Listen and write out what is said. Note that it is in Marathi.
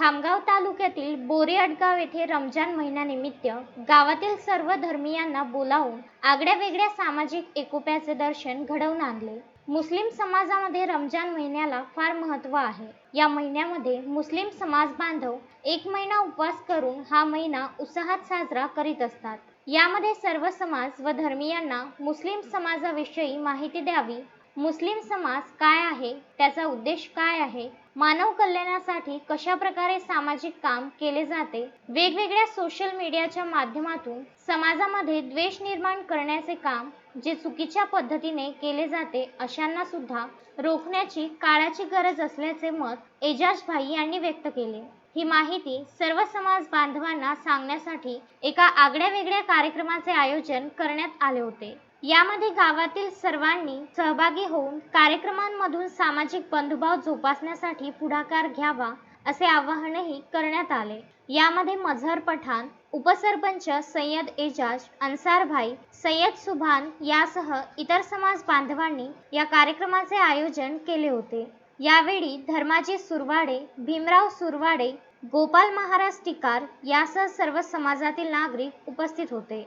खामगाव तालुक्यातील बोरी अडगाव येथे रमजान महिन्यानिमित्त गावातील सर्व धर्मियांना बोलावून आगळ्या वेगळ्या सामाजिक एकोप्याचे दर्शन घडवून आणले. मुस्लिम समाजामध्ये रमजान महिन्याला फार महत्त्व आहे. या महिन्यामध्ये मुस्लिम समाज बांधव एक महिना उपवास करून हा महिना उत्साहात साजरा करीत असतात. यामध्ये सर्व समाज व धर्मियांना मुस्लिम समाजाविषयी माहिती द्यावी मुस्लिम समाज काय आहे? त्याचा उद्देश काय आहे? मानव कल्याणासाठी कशा प्रकारे सामाजिक काम केले जाते? वेगवेगळ्या सोशल मीडियाच्या माध्यमातून समाजामध्ये द्वेष निर्माण करण्याचे काम जे चुकीच्या पद्धतीने केले जाते अशांना सुद्धा रोखण्याची काळाची गरज असल्याचे मत एजाज भाई यांनी व्यक्त केले. ही माहिती सर्व समाज बांधवांना सांगण्यासाठी एका आगळ्या वेगळ्या कार्यक्रमाचे आयोजन करण्यात आले होते. यामध्ये गावातील सर्वांनी सहभागी होऊन कार्यक्रमांमधून सामाजिक बंधुभाव जोपासण्यासाठी पुढाकार घ्यावा असे आवाहनही करण्यात आले. यामध्ये मझहर पठाण उपसरपंच सय्यद एजाज अन्सारभाई सय्यद सुभान यासह इतर समाज बांधवांनी या कार्यक्रमाचे आयोजन केले होते. यावेळी धर्माजी सुरवाडे भीमराव सुरवाडे गोपाल महाराज टिकार यासह सर्व समाजातील नागरिक उपस्थित होते.